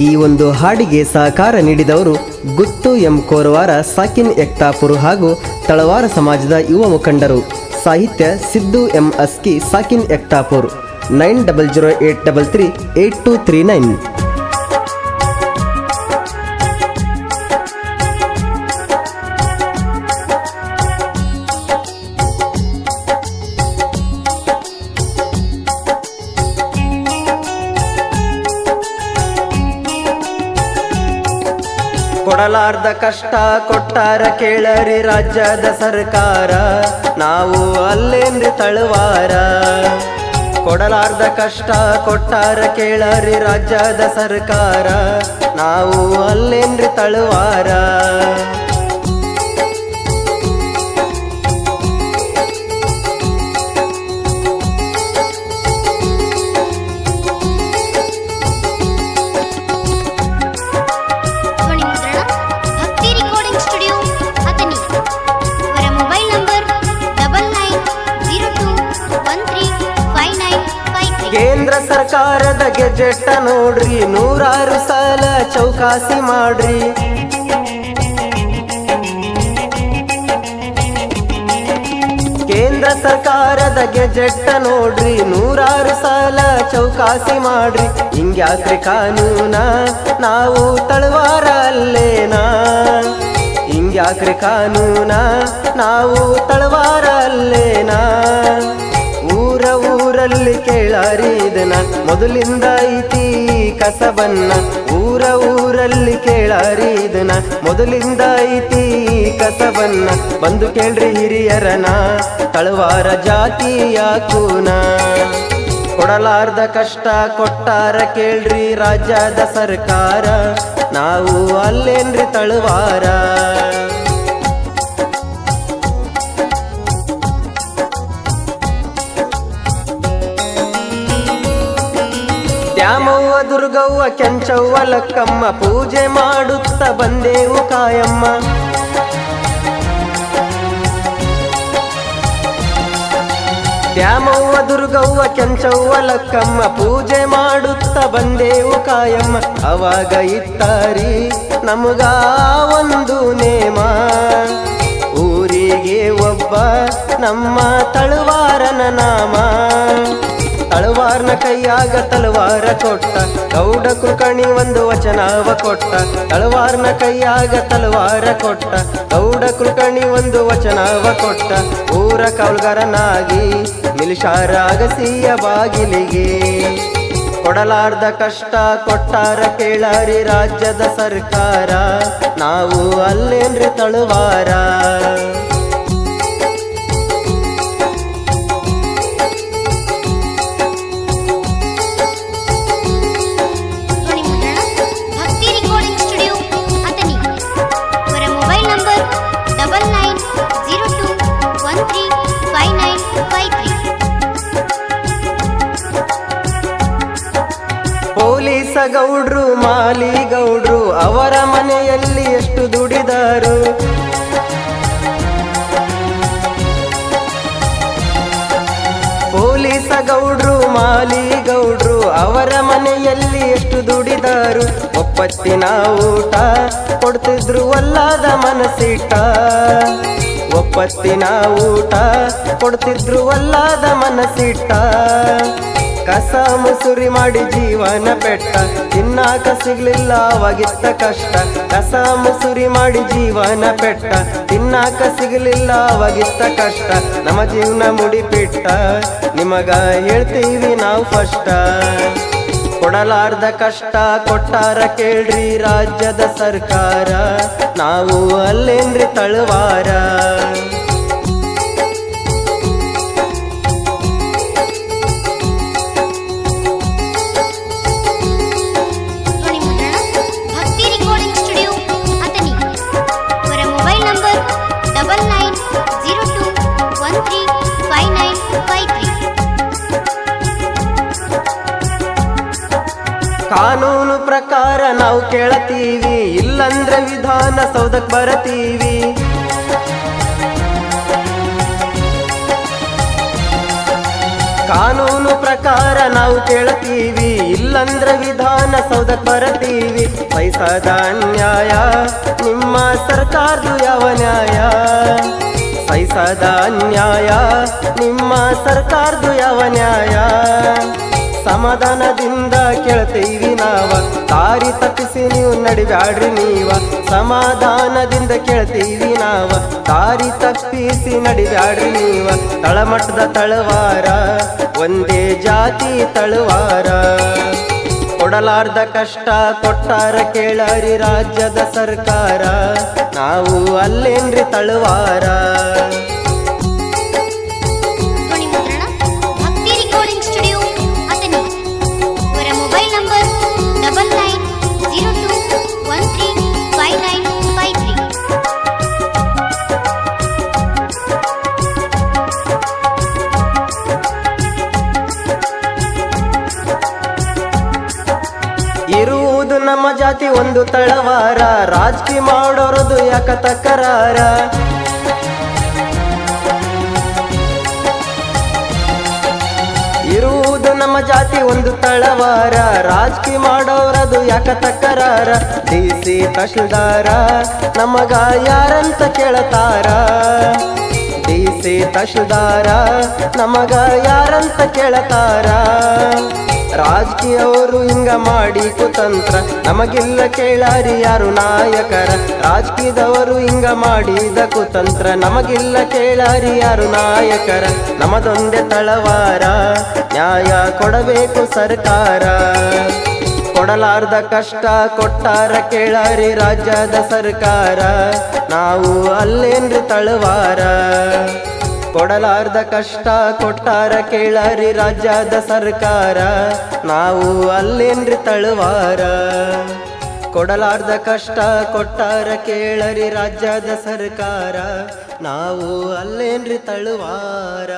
ಈ ಒಂದು ಹಾಡಿಗೆ ಸಹಕಾರ ನೀಡಿದವರು ಗುತ್ತು ಎಂ ಕೋರವಾರ, ಸಾಕಿನ್ ಎಕ್ತಾಪುರ್ ಹಾಗೂ ತಳವಾರ ಸಮಾಜದ ಯುವ ಮುಖಂಡರು. ಸಾಹಿತ್ಯ Siddu M Aski, ಸಾಕಿನ್ Ektapur. Nine double zero eight double three eight two three nine. ಕೊಡಲಾರ್ದ ಕಷ್ಟ ಕೊಟ್ಟಾರ ಕೇಳರಿ ರಾಜ್ಯದ ಸರ್ಕಾರ. ನಾವು ಅಲ್ಲೇನ್ರಿ ತಳುವಾರ. ಕೊಡಲಾರ್ದ ಕಷ್ಟ ಕೊಟ್ಟಾರ ಕೇಳರಿ ರಾಜ್ಯದ ಸರ್ಕಾರ. ನಾವು ಅಲ್ಲೇನ್ರಿ ತಳುವಾರ. ಕೇಂದ್ರ ಸರ್ಕಾರದ ಗೆಜೆಟ್ಟ ನೋಡ್ರಿ, ನೂರಾರು ಸಲ ಚೌಕಾಸಿ ಮಾಡ್ರಿ. ಕೇಂದ್ರ ಸರ್ಕಾರದ ಗೆಜೆಟ್ಟ ನೋಡ್ರಿ, ನೂರಾರು ಸಲ ಚೌಕಾಸಿ ಮಾಡ್ರಿ. ಹಿಂಗ್ಯಾಕ್ರಿ ಕಾನೂನ, ನಾವು ತಳವಾರ ಅಲ್ಲೇನಾ ಹಿಂಗ್ಯಾಕ್ರಿ ಕಾನೂನ, ನಾವು ತಳವಾರ ಅಲ್ಲೇನಾ ಊರ ಊರಲ್ಲಿ ಕೇಳಾರಿ ಇದನ್ನ. ಮೊದಲಿಂದ ಐತಿ ಕಸಬನ್ನ ಊರ ಊರಲ್ಲಿ ಕೇಳಾರಿ ಇದನ್ನ. ಮೊದಲಿಂದ ಐತಿ ಕಸಬನ್ನ ಬಂದು ಕೇಳ್ರಿ ಹಿರಿಯರನ. ತಳವಾರ ಜಾತಿಯ ಕೂನ ಕೊಡಲಾರ್ದ ಕಷ್ಟ ಕೊಟ್ಟಾರ ಕೇಳ್ರಿ ರಾಜ್ಯದ ಸರ್ಕಾರ. ನಾವು ಅಲ್ಲೇನ್ರಿ ತಳುವಾರ? ದ್ಯಾಮವ್ವ ದುರ್ಗವ್ವ, ಕೆಂಚವ್ವ, ಲಕ್ಕಮ್ಮ ಪೂಜೆ ಮಾಡುತ್ತ ಬಂದೇವು ಕಾಯಮ್ಮ. ದ್ಯಾಮವ್ವ ದುರ್ಗವ್ವ, ಕೆಂಚವ್ವ, ಲಕ್ಕಮ್ಮ ಪೂಜೆ ಮಾಡುತ್ತ ಬಂದೇವು ಕಾಯಮ್ಮ. ಅವಾಗ ಇತ್ತಾರಿ ನಮಗ ಒಂದು ನೇಮ. ಊರಿಗೆ ಒಬ್ಬ ನಮ್ಮ ತಳುವಾರನ ನಾಮ. ತಳವಾರ್ನ ಕೈಯಾಗ ತಲವಾರ ಕೊಟ್ಟ, ಗೌಡ ಕೃಕಣಿ ಒಂದು ವಚನವ ಕೊಟ್ಟ, ತಳವಾರ್ನ ಕೈಯಾಗ ತಲವಾರ ಕೊಟ್ಟ, ಗೌಡ ಕೃಕಣಿ ಒಂದು ವಚನವ ಕೊಟ್ಟ, ಊರ ಕೌಲ್ಗರನಾಗಿ ನಿಲ್ಶಾರ ಅಗಸಿಯ ಬಾಗಿಲಿಗೆ. ಕೊಡಲಾರ್ದ ಕಷ್ಟ ಕೊಟ್ಟಾರ ಕೇಳಾರಿ ರಾಜ್ಯದ ಸರ್ಕಾರ, ನಾವು ಅಲ್ಲೇನ್ರಿ ತಳುವಾರ. ಗೌಡ್ರು, ಮಾಲಿ ಗೌಡ್ರು, ಅವರ ಮನೆಯಲ್ಲಿ ಎಷ್ಟು ದುಡಿದಾರು. ಪೊಲೀಸ ಗೌಡ್ರು, ಮಾಲಿ ಗೌಡ್ರು, ಅವರ ಮನೆಯಲ್ಲಿ ಎಷ್ಟು ದುಡಿದಾರು. ಒಪ್ಪತ್ತಿನ ಊಟ ಕೊಡ್ತಿದ್ರು ಅಲ್ಲದ ಮನಸ್ಸಿಟ್ಟ. ಒಪ್ಪತ್ತಿನ ಊಟ ಕೊಡ್ತಿದ್ರು ಅಲ್ಲಾದ ಮನಸ್ಸಿಟ್ಟ. ಕಸ ಮುಸುರಿ ಮಾಡಿ ಜೀವನ ಪೆಟ್ಟ ತಿನ್ನಾಕ ಸಿಗ್ಲಿಲ್ಲ ಅವಾಗಿತ್ತ ಕಷ್ಟ. ಕಸ ಮುಸುರಿ ಮಾಡಿ ಜೀವನ ಪೆಟ್ಟ ತಿನ್ನಾಕ ಸಿಗ್ಲಿಲ್ಲ ಅವಾಗಿತ್ತ ಕಷ್ಟ. ನಮ್ಮ ಜೀವನ ಮುಡಿಪಿಟ್ಟ. ನಿಮಗ ಹೇಳ್ತೀವಿ ನಾವು ಫಷ್ಟ. ಕೊಡಲಾರ್ದ ಕಷ್ಟ ಕೊಟ್ಟಾರ ಕೇಳ್ರಿ ರಾಜ್ಯದ ಸರ್ಕಾರ. ನಾವು ಅಲ್ಲೇನ್ರಿ ತಳುವಾರ. ಕಾನೂನು ಪ್ರಕಾರ ನಾವು ಕೇಳತೀವಿ, ಇಲ್ಲಂದ್ರೆ ವಿಧಾನ ಸೌಧಕ್ಕೆ ಬರತೀವಿ. ಕಾನೂನು ಪ್ರಕಾರ ನಾವು ಕೇಳತೀವಿ, ಇಲ್ಲಂದ್ರೆ ವಿಧಾನ ಸೌಧಕ್ಕೆ ಬರತೀವಿ. ಪೈಸಾದ ಅನ್ಯಾಯ ನಿಮ್ಮ ಸರ್ಕಾರದು ಯಾವ ನ್ಯಾಯ? ಪೈಸಾದ ಅನ್ಯಾಯ ನಿಮ್ಮ ಸರ್ಕಾರದು ಯಾವ ನ್ಯಾಯ? ಸಮಾಧಾನದಿಂದ ಕೇಳ್ತೀವಿ ನಾವ. ತಾರಿ ತಪ್ಪಿಸಿ ನೀವು ನಡಿಬ್ಯಾಡ್ರಿ ನೀವ. ಸಮಾಧಾನದಿಂದ ಕೇಳ್ತೀವಿ ನಾವ. ತಾರಿ ತಪ್ಪಿಸಿ ನಡಿಬ್ಯಾಡ್ರಿ ನೀವ. ತಳಮಟ್ಟದ ತಳವಾರ, ಒಂದೇ ಜಾತಿ ತಳವಾರ. ಕೊಡಲಾರ್ದ ಕಷ್ಟ ಕೊಟ್ಟಾರ ಕೇಳರಿ ರಾಜ್ಯದ ಸರ್ಕಾರ. ನಾವು ಅಲ್ಲೇನ್ರಿ ತಳುವಾರ. ಜಾತಿ ಒಂದು ತಳವಾರ ರಾಜಕೀಯ ಮಾಡೋರದು ಯಾಕ ತಕರಾರ ಇರುವುದು ನಮ್ಮ ಜಾತಿ ಒಂದು ತಳವಾರ ರಾಜಕೀಯ ಮಾಡೋರದು ಯಾಕ ತಕರಾರ ಡಿ ಸಿ ತಹಶೀಲ್ದಾರ, ನಮಗ ಯಾರಂತ ಕೇಳತಾರ? ಡಿ ಸಿ ತಹಶೀಲ್ದಾರ, ನಮಗ ಯಾರಂತ ಕೇಳತಾರ? ರಾಜಕೀಯವರು ಹಿಂಗ ಮಾಡಿ ಕುತಂತ್ರ ನಮಗಿಲ್ಲ ಕೇಳಾರಿ ಯಾರು ನಾಯಕರ. ರಾಜಕೀಯದವರು ಹಿಂಗ ಮಾಡಿದ ಕುತಂತ್ರ ನಮಗಿಲ್ಲ ಕೇಳಾರಿ ಯಾರು ನಾಯಕರ. ನಮದೊಂದೇ ತಳವಾರ. ನ್ಯಾಯ ಕೊಡಬೇಕು ಸರ್ಕಾರ. ಕೊಡಲಾರ್ದ ಕಷ್ಟ ಕೊಟ್ಟಾರ ಕೇಳಾರಿ ರಾಜ್ಯದ ಸರ್ಕಾರ. ನಾವು ಅಲ್ಲೇನ್ರಿ ತಳವಾರ. ಕೊಡಲಾರ್ದ ಕಷ್ಟ ಕೊಟ್ಟಾರ ಕೇಳರಿ ರಾಜ್ಯದ ಸರ್ಕಾರ. ನಾವು ಅಲ್ಲೇನ್ರಿ ತಳುವಾರ. ಕೊಡಲಾರ್ದ ಕಷ್ಟ ಕೊಟ್ಟಾರ ಕೇಳರಿ ರಾಜ್ಯದ ಸರ್ಕಾರ. ನಾವು ಅಲ್ಲೇನ್ರಿ ತಳುವಾರ.